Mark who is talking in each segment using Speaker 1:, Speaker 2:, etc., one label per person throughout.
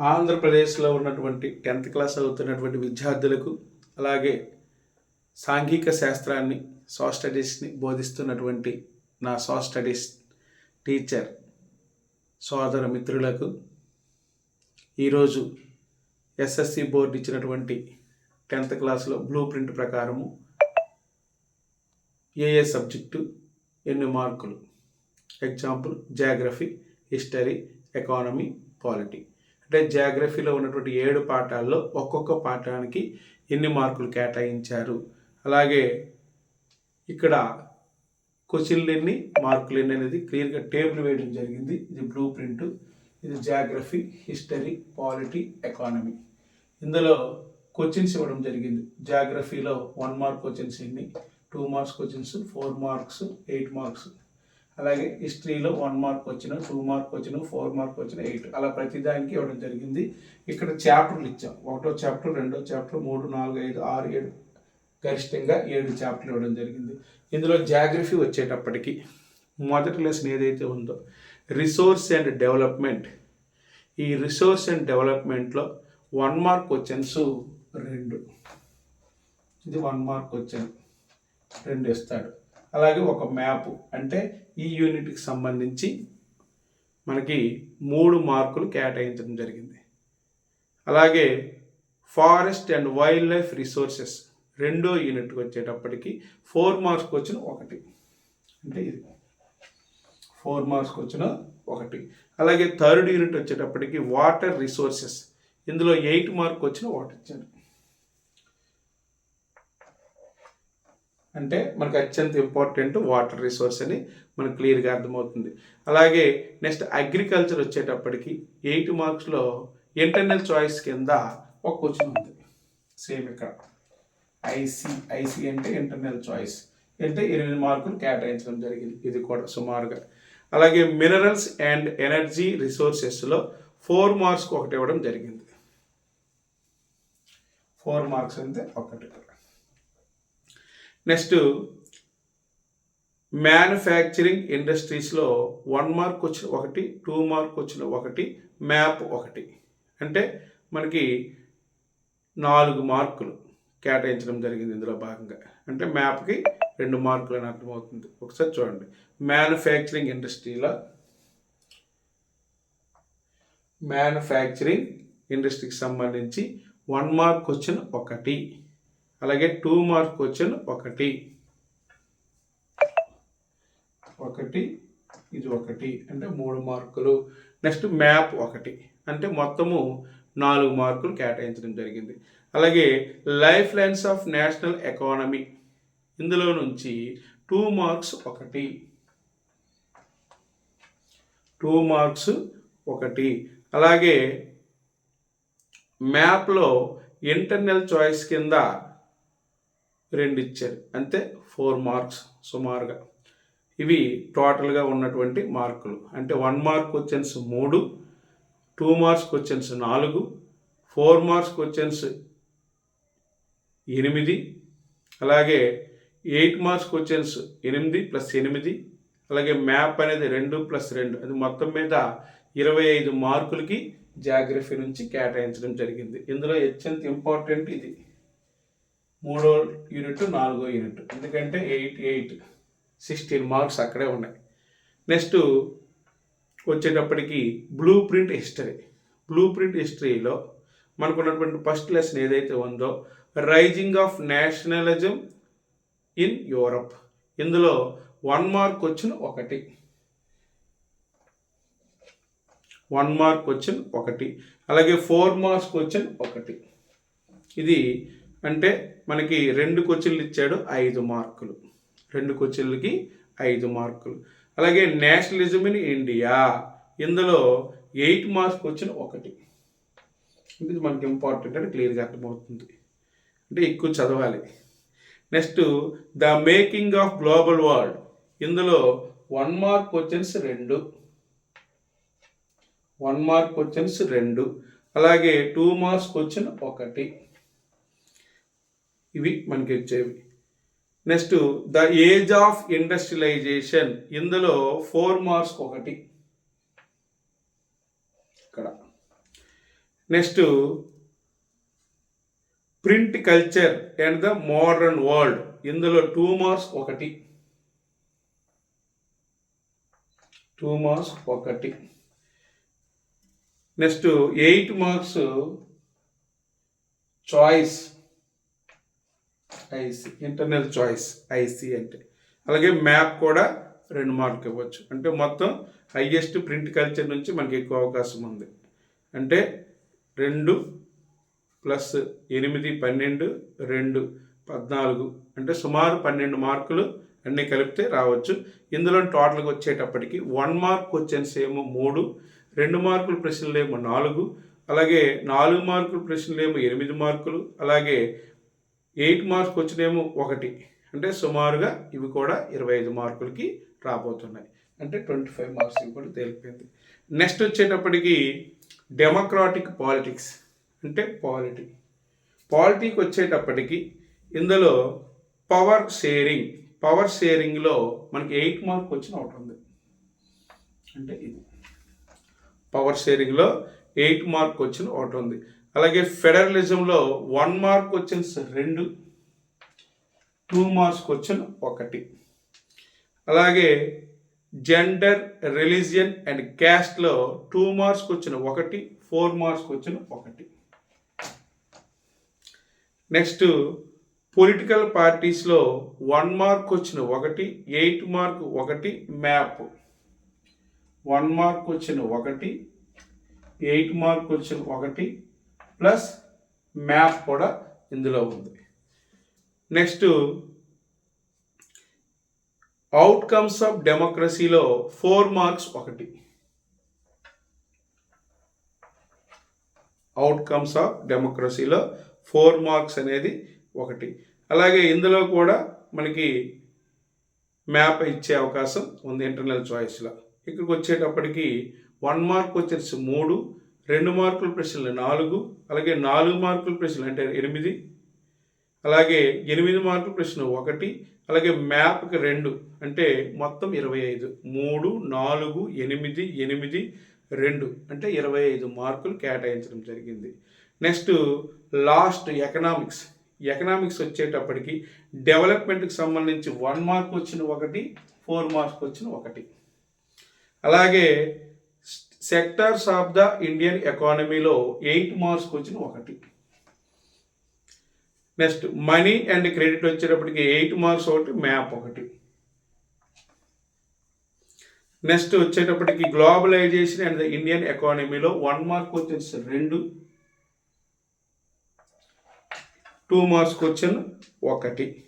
Speaker 1: ఆంధ్రప్రదేశ్లో ఉన్నటువంటి tenth class అవుతున్నటువంటి విద్యార్థులకు అలాగే సాంఘిక శాస్త్రాన్ని సో స్టడీస్ని బోధిస్తున్నటువంటి నా సో స్టడీస్ టీచర్ సోదర మిత్రులకు ఈరోజు ఎస్ఎస్సి బోర్డు ఇచ్చినటువంటి టెన్త్ క్లాస్లో బ్లూ ప్రింట్ ప్రకారము ఏ ఏ సబ్జెక్టు ఎన్ని మార్కులు? Example geography history economy polity అంటే జాగ్రఫీలో ఉన్నటువంటి ఏడు పాఠాల్లో ఒక్కొక్క పాఠానికి ఎన్ని మార్కులు కేటాయించారు? అలాగే ఇక్కడ క్వశ్చన్లు ఎన్ని మార్కులు ఎన్ని అనేది క్లియర్గా టేబుల్ వేయడం జరిగింది. ఇది బ్లూ ప్రింట్. ఇది జాగ్రఫీ హిస్టరీ పాలిటీ ఎకానమీ ఇందులో క్వశ్చన్స్ ఇవ్వడం జరిగింది. జాగ్రఫీలో వన్ మార్క్ క్వశ్చన్స్ ఎన్ని two marks questions four marks eight marks అలాగే హిస్టరీలో వన్ మార్క్ వచ్చిన టూ మార్క్ వచ్చిన ఫోర్ మార్క్ వచ్చిన ఎయిట్ అలా ప్రతిదానికి ఇవ్వడం జరిగింది. ఇక్కడ చాప్టర్లు ఇచ్చాం. ఒకటో చాప్టర్ రెండో చాప్టర్ మూడు నాలుగు ఐదు ఆరు ఏడు. గరిష్టంగా ఏడు చాప్టర్లు ఇవ్వడం జరిగింది. ఇందులో జాగ్రఫీ వచ్చేటప్పటికి మొదటి లెసన్ ఏదైతే ఉందో రిసోర్స్ అండ్ డెవలప్మెంట్ ఈ రిసోర్స్ అండ్ డెవలప్మెంట్లో వన్ మార్క్ క్వశ్చన్స్ రెండు. ఇది వన్ మార్క్ క్వశ్చన్ రెండు ఇస్తాడు. అలాగే ఒక మ్యాప్ అంటే ఈ యూనిట్కి సంబంధించి మనకి మూడు మార్కులు కేటాయించడం జరిగింది. అలాగే forest and wild life resources రెండో యూనిట్కి వచ్చేటప్పటికి ఫోర్ మార్క్స్కి వచ్చిన ఒకటి. అంటే ఇది. ఫోర్ మార్క్స్కి వచ్చిన ఒకటి. అలాగే థర్డ్ యూనిట్ వచ్చేటప్పటికి వాటర్ రిసోర్సెస్. ఇందులో ఎయిట్ మార్క్ వచ్చిన ఒకటి ఇచ్చాడు అంటే మనకు అత్యంత ఇంపార్టెంట్ వాటర్ రిసోర్స్ అని మనకు క్లియర్గా అర్థమవుతుంది. అలాగే నెక్స్ట్ అగ్రికల్చర్ వచ్చేటప్పటికి ఎయిట్ మార్క్స్లో ఇంటర్నల్ చాయిస్ కింద ఒక క్వశ్చన్ ఉంది. సేమ్ ఇక్కడ. ఐసి ఐసి అంటే ఇంటర్నల్ చాయిస్ అంటే ఎనిమిది మార్కులు కేటాయించడం జరిగింది. ఇది కూడా సుమారుగా. అలాగే మినరల్స్ అండ్ ఎనర్జీ రిసోర్సెస్లో ఫోర్ మార్క్స్కి ఒకటి ఇవ్వడం జరిగింది. ఫోర్ మార్క్స్ అంటే ఒకటి. నెక్స్ట్ మ్యానుఫ్యాక్చరింగ్ ఇండస్ట్రీస్లో వన్ మార్క్ వచ్చిన ఒకటి టూ మార్క్ వచ్చిన ఒకటి మ్యాప్ ఒకటి. అంటే మనకి నాలుగు మార్కులు కేటాయించడం జరిగింది ఇందులో భాగంగా. అంటే మ్యాప్కి రెండు మార్కులు అని అర్థమవుతుంది. ఒకసారి చూడండి. మ్యానుఫ్యాక్చరింగ్ ఇండస్ట్రీలో మ్యానుఫ్యాక్చరింగ్ ఇండస్ట్రీకి సంబంధించి వన్ మార్క్ వచ్చిన ఒకటి. అలాగే టూ మార్క్ క్వశ్చన్ ఒకటి. ఒకటి ఇది ఒకటి అంటే మూడు మార్కులు. నెక్స్ట్ మ్యాప్ ఒకటి. అంటే మొత్తము నాలుగు మార్కులు కేటాయించడం జరిగింది. అలాగే life lines of national economy. ఇందులో నుంచి టూ మార్క్స్ ఒకటి. టూ మార్క్స్ ఒకటి. అలాగే మ్యాప్లో ఇంటర్నల్ చాయిస్ కింద రెండు ఇచ్చారు అంతే ఫోర్ మార్క్స్ సుమారుగా. ఇవి టోటల్గా ఉన్నటువంటి మార్కులు. అంటే వన్ మార్క్ క్వశ్చన్స్ మూడు టూ మార్క్స్ క్వశ్చన్స్ నాలుగు ఫోర్ మార్క్స్ క్వశ్చన్స్ ఎనిమిది అలాగే ఎయిట్ మార్క్స్ క్వశ్చన్స్ ఎనిమిది ప్లస్ ఎనిమిది అలాగే మ్యాప్ అనేది రెండు ప్లస్ రెండు. అది మొత్తం మీద ఇరవై ఐదు మార్కులకి జాగ్రఫీ నుంచి కేటాయించడం జరిగింది. ఇందులో అత్యంత ఇంపార్టెంట్ ఇది. మూడో యూనిట్ నాలుగో యూనిట్. ఎందుకంటే ఎయిట్ ఎయిట్ సిక్స్టీన్ మార్క్స్ అక్కడే ఉన్నాయి. నెక్స్ట్ వచ్చేటప్పటికి blue print history. Blue print హిస్టరీలో మనకున్నటువంటి ఫస్ట్ లెసన్ ఏదైతే ఉందో rising of nationalism in Europe ఇందులో వన్ మార్క్ వచ్చిన ఒకటి. వన్ మార్క్ వచ్చిన ఒకటి. అలాగే ఫోర్ మార్క్స్ వచ్చిన ఒకటి. ఇది అంటే మనకి రెండు క్వశ్చన్లు ఇచ్చాడు ఐదు మార్కులు. రెండు క్వశ్చన్లకి ఐదు మార్కులు. అలాగే నేషనలిజం ఇన్ ఇండియా. ఇందులో ఎయిట్ మార్క్స్ వచ్చిన ఒకటి. ఇది మనకి ఇంపార్టెంట్ అని క్లియర్గా అర్థమవుతుంది. అంటే ఎక్కువ చదవాలి. Next the making of global world. ఇందులో వన్ మార్క్ క్వశ్చన్స్ రెండు. వన్ మార్క్ క్వశ్చన్స్ రెండు. అలాగే టూ మార్క్స్ క్వశ్చన్ ఒకటి. ఇవి మనకి వచ్చేవి. Next the age of industrialisation ఇందులో ఫోర్ మార్క్స్ ఒకటి. ఇక్కడ. Next print culture and the modern world ఇందులో టూ మార్క్స్ ఒకటి. టూ మార్క్స్ ఒకటి. Next eight marks choice IC internal choice IC అంటే. అలాగే మ్యాప్ కూడా రెండు మార్కులు ఇవ్వచ్చు. అంటే మొత్తం హైయెస్ట్ ప్రింట్ కల్చర్ నుంచి మనకి ఎక్కువ అవకాశం ఉంది. అంటే రెండు ప్లస్ ఎనిమిది పన్నెండు రెండు పద్నాలుగు అంటే సుమారు పన్నెండు మార్కులు అన్నీ కలిపితే రావచ్చు. ఇందులో టోటల్గా వచ్చేటప్పటికి వన్ మార్క్ క్వశ్చన్స్ ఏమో మూడు రెండు మార్కుల ప్రశ్నలు ఏమో నాలుగు అలాగే నాలుగు మార్కుల ప్రశ్నలు ఏమో ఎనిమిది మార్కులు అలాగే ఎయిట్ మార్క్స్ వచ్చినేమో ఒకటి. అంటే సుమారుగా ఇవి కూడా ఇరవై ఐదు మార్కులకి రాబోతున్నాయి. అంటే ట్వంటీ ఫైవ్ మార్క్స్ ఇవి కూడా తేలిపోయింది. నెక్స్ట్ వచ్చేటప్పటికి డెమోక్రాటిక్ పాలిటిక్స్. అంటే పాలిటీ. పాలిటీకి వచ్చేటప్పటికి ఇందులో పవర్ షేరింగ్. పవర్ షేరింగ్లో మనకి ఎయిట్ మార్క్ వచ్చిన ఒకటి ఉంది. అంటే ఇది. పవర్ షేరింగ్లో ఎయిట్ మార్క్ వచ్చిన ఒకటి ఉంది. అలాగే ఫెడరలిజంలో వన్ మార్క్ వచ్చిన రెండు టూ మార్క్స్ వచ్చిన ఒకటి. అలాగే జెండర్ రిలీజియన్ అండ్ క్యాస్ట్లో టూ మార్క్స్ వచ్చిన ఒకటి ఫోర్ మార్క్స్ వచ్చిన ఒకటి. నెక్స్ట్ పొలిటికల్ పార్టీస్లో వన్ మార్క్ వచ్చిన ఒకటి ఎయిట్ మార్క్ ఒకటి మ్యాప్. వన్ మార్క్ వచ్చిన ఒకటి ఎయిట్ మార్క్ వచ్చిన ఒకటి ప్లస్ మ్యాప్ కూడా ఇందులో ఉంది. నెక్స్ట్ అవుట్కమ్స్ ఆఫ్ డెమోక్రసీలో ఫోర్ మార్క్స్ ఒకటి. అవుట్కమ్స్ ఆఫ్ డెమోక్రసీలో ఫోర్ మార్క్స్ అనేది ఒకటి. అలాగే ఇందులో కూడా మనకి మ్యాప్ ఇచ్చే అవకాశం ఉంది ఇంటర్నల్ చాయిస్లో ఇక్కడికి వచ్చేటప్పటికి వన్ మార్క్ వచ్చేసి మూడు రెండు మార్కుల ప్రశ్నలు నాలుగు అలాగే నాలుగు మార్కుల ప్రశ్నలు అంటే ఎనిమిది అలాగే ఎనిమిది మార్కుల ప్రశ్న ఒకటి అలాగే మ్యాప్కి రెండు అంటే మొత్తం ఇరవై ఐదు. మూడు నాలుగు ఎనిమిది ఎనిమిది రెండు అంటే ఇరవై ఐదు మార్కులు కేటాయించడం జరిగింది. Next last economics. ఎకనామిక్స్ వచ్చేటప్పటికి డెవలప్మెంట్కి సంబంధించి వన్ మార్క్ వచ్చిన ఒకటి ఫోర్ మార్క్స్ వచ్చిన ఒకటి. అలాగే సెక్టార్స్ ఆఫ్ ద ఇండియన్ ఎకానమీలో ఎయిట్ మార్క్స్కి వచ్చిన ఒకటి. నెక్స్ట్ మనీ అండ్ క్రెడిట్ వచ్చేటప్పటికి ఎయిట్ మార్క్స్ ఒకటి మ్యాప్ ఒకటి. నెక్స్ట్ వచ్చేటప్పటికి గ్లోబలైజేషన్ అండ్ ద ఇండియన్ ఎకానమీలో వన్ మార్క్ వచ్చేసి రెండు. టూ మార్క్స్ క్వశ్చన్ ఒకటి.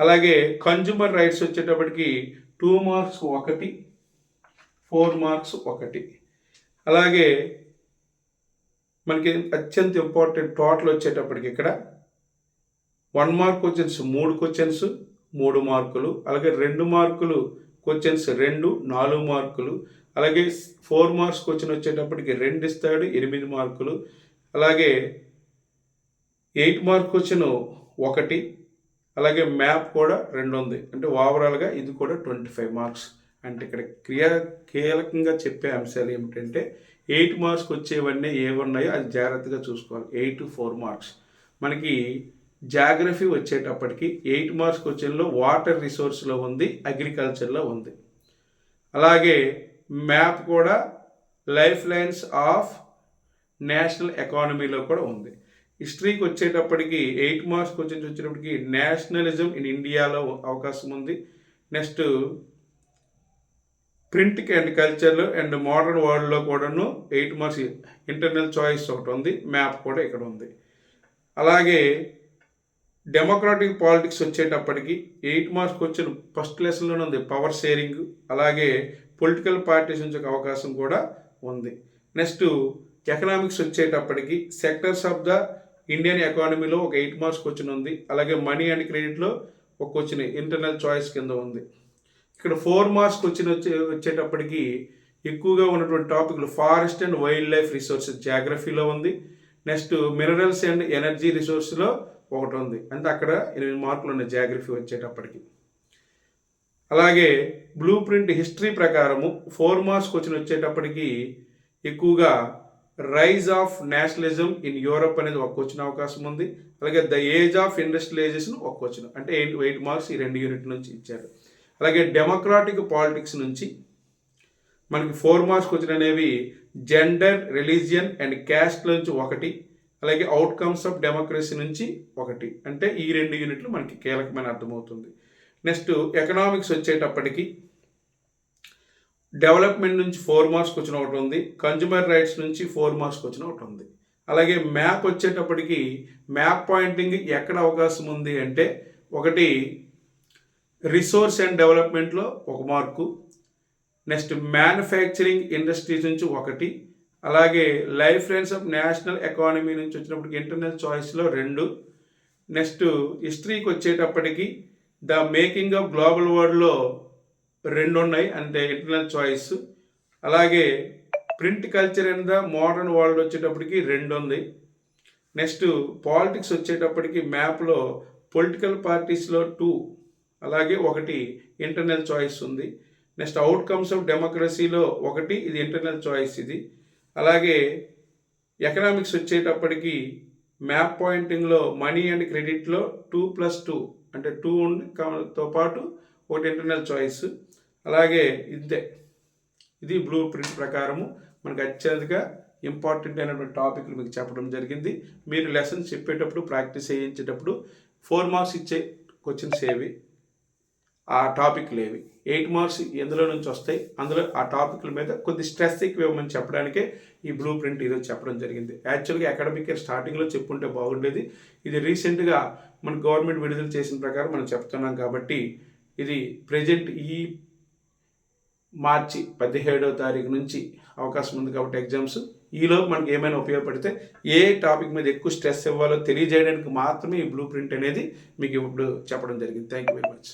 Speaker 1: అలాగే కన్జ్యూమర్ రైట్స్ వచ్చేటప్పటికి టూ మార్క్స్ ఒకటి ఫోర్ మార్క్స్ ఒకటి. అలాగే మనకి అత్యంత ఇంపార్టెంట్ టోటల్ వచ్చేటప్పటికి ఇక్కడ వన్ మార్క్ క్వశ్చన్స్ మూడు క్వశ్చన్స్ మూడు మార్కులు అలాగే రెండు మార్కులు క్వశ్చన్స్ రెండు నాలుగు మార్కులు అలాగే ఫోర్ మార్క్స్ క్వశ్చన్ వచ్చేటప్పటికి రెండు ఇస్తాడు ఎనిమిది మార్కులు అలాగే ఎయిట్ మార్క్ క్వశ్చన్ ఒకటి అలాగే మ్యాప్ కూడా రెండు ఉంది. అంటే ఓవరాల్గా ఇది కూడా ట్వంటీ ఫైవ్ మార్క్స్ అంటే ఇక్కడ క్రియా కీలకంగా చెప్పే అంశాలు ఏమిటంటే ఎయిట్ మార్క్స్కి వచ్చేవన్నీ ఏమున్నాయో అది జాగ్రత్తగా చూసుకోవాలి. Eight four marks. మనకి జాగ్రఫీ వచ్చేటప్పటికి ఎయిట్ మార్క్స్ క్వశ్చన్లో వాటర్ రిసోర్స్లో ఉంది అగ్రికల్చర్లో ఉంది. అలాగే మ్యాప్ కూడా లైఫ్ లైన్స్ ఆఫ్ నేషనల్ ఎకానమీలో కూడా ఉంది. హిస్టరీకి వచ్చేటప్పటికి ఎయిట్ మార్క్స్ క్వశ్చన్స్ వచ్చేటప్పటికి నేషనలిజం ఇన్ ఇండియాలో అవకాశం ఉంది. నెక్స్ట్ ప్రింట్ అండ్ కల్చర్లో అండ్ మోడర్న్ వరల్డ్లో కూడాను ఎయిట్ మార్క్స్ ఇంటర్నల్ చాయిస్ ఒకటి ఉంది మ్యాప్ కూడా ఇక్కడ ఉంది. అలాగే డెమోక్రాటిక్ పాలిటిక్స్ వచ్చేటప్పటికి ఎయిట్ మార్క్స్కి వచ్చిన ఫస్ట్ లెసన్లోనే ఉంది పవర్ షేరింగ్ అలాగే పొలిటికల్ పార్టీస్ నుంచి ఒక అవకాశం కూడా ఉంది. నెక్స్ట్ ఎకనామిక్స్ వచ్చేటప్పటికి సెక్టర్స్ ఆఫ్ ద ఇండియన్ ఎకానమీలో ఒక ఎయిట్ మార్క్స్ క్వశ్చన్ ఉంది అలాగే మనీ అండ్ క్రెడిట్లో ఒక క్వశ్చన్ ఇంటర్నల్ చాయిస్ కింద ఉంది. ఇక్కడ ఫోర్ మార్క్స్కి వచ్చిన వచ్చే వచ్చేటప్పటికి ఎక్కువగా ఉన్నటువంటి టాపిక్లు forest and wild life resources జాగ్రఫీలో ఉంది. నెక్స్ట్ మినరల్స్ అండ్ ఎనర్జీ రిసోర్స్లో ఒకటి ఉంది. అంటే అక్కడ ఎనిమిది మార్కులు ఉన్నాయి జాగ్రఫీ వచ్చేటప్పటికి. అలాగే బ్లూ ప్రింట్ హిస్టరీ ప్రకారము ఫోర్ మార్క్స్కి వచ్చిన వచ్చేటప్పటికి ఎక్కువగా rise of nationalism in Europe అనేది ఒక వచ్చిన అవకాశం ఉంది. అలాగే ద ఏజ్ ఆఫ్ ఇండస్ట్రియలైజేషన్ ఒక వచ్చిన అంటే ఎయిట్ ఎయిట్ మార్క్స్ ఈ రెండు యూనిట్ నుంచి ఇచ్చారు. అలాగే డెమోక్రాటిక్ పాలిటిక్స్ నుంచి మనకి ఫోర్ మార్క్స్ క్వశ్చన్ అనేవి జెండర్ రిలీజియన్ అండ్ క్యాస్ట్ నుంచి ఒకటి అలాగే అవుట్కమ్స్ ఆఫ్ డెమోక్రసీ నుంచి ఒకటి. అంటే ఈ రెండు యూనిట్లు మనకి కీలకమైన అర్థమవుతుంది. నెక్స్ట్ ఎకనామిక్స్ వచ్చేటప్పటికి డెవలప్మెంట్ నుంచి ఫోర్ మార్క్స్ వచ్చిన ఒకటి ఉంది. కన్జ్యూమర్ రైట్స్ నుంచి ఫోర్ మార్క్స్ వచ్చిన ఒకటి ఉంది. అలాగే మ్యాప్ వచ్చేటప్పటికి మ్యాప్ పాయింటింగ్ ఎక్కడ అవకాశం ఉంది అంటే ఒకటి రిసోర్స్ అండ్ డెవలప్మెంట్లో ఒక మార్కు. నెక్స్ట్ మ్యానుఫ్యాక్చరింగ్ ఇండస్ట్రీస్ నుంచి ఒకటి. అలాగే life friends of national economy నుంచి వచ్చినప్పటికి ఇంటర్నల్ చాయిస్లో రెండు. నెక్స్ట్ హిస్టరీకి వచ్చేటప్పటికి ద మేకింగ్ ఆఫ్ గ్లోబల్ వరల్డ్లో రెండు ఉన్నాయి అంటే ఇంటర్నల్ చాయిస్. అలాగే print culture and the modern world వచ్చేటప్పటికి రెండు ఉంది నెక్స్ట్ పాలిటిక్స్ వచ్చేటప్పటికి మ్యాప్లో పొలిటికల్ పార్టీస్లో టూ. అలాగే ఒకటి ఇంటర్నల్ చాయిస్ ఉంది. నెక్స్ట్ అవుట్కమ్స్ ఆఫ్ డెమోక్రసీలో ఒకటి ఇది ఇంటర్నల్ చాయిస్ ఇది. అలాగే ఎకనామిక్స్ వచ్చేటప్పటికి మ్యాప్ పాయింటింగ్లో మనీ అండ్ క్రెడిట్లో టూ ప్లస్ టూ అంటే టూ తో పాటు ఒకటి ఇంటర్నల్ చాయిస్. అలాగే ఇంతే. ఇది బ్లూ ప్రింట్ ప్రకారము. మనకు అత్యధిక ఇంపార్టెంట్ అయినటువంటి టాపిక్లు మీకు చెప్పడం జరిగింది. మీరు లెసన్స్ చెప్పేటప్పుడు ప్రాక్టీస్ చేయించేటప్పుడు ఫోర్ మార్క్స్ ఇచ్చే క్వశ్చన్స్ ఏవి? ఆ టాపిక్లు ఏవి ఎయిట్ మార్క్స్ ఎందులో నుంచి వస్తాయి? అందులో ఆ టాపిక్ల మీద కొద్ది స్ట్రెస్ ఎక్కువ ఇవ్వమని చెప్పడానికే ఈ బ్లూ ప్రింట్ ఈరోజు చెప్పడం జరిగింది. యాక్చువల్గా అకాడమిక్ ఇయర్ స్టార్టింగ్లో చెప్పుంటే బాగుండేది. ఇది రీసెంట్గా మన గవర్నమెంట్ విడుదల చేసిన ప్రకారం మనం చెప్తున్నాం కాబట్టి ఇది ప్రజెంట్ ఈ మార్చి పదిహేడవ తారీఖు నుంచి అవకాశం ఉంది కాబట్టి ఎగ్జామ్స్. ఈలో మనకి ఏమైనా ఉపయోగపడితే ఏ టాపిక్ మీద ఎక్కువ స్ట్రెస్ ఇవ్వాలో తెలియజేయడానికి మాత్రమే ఈ బ్లూ ప్రింట్ అనేది మీకు ఇప్పుడు చెప్పడం జరిగింది. Thank you very much.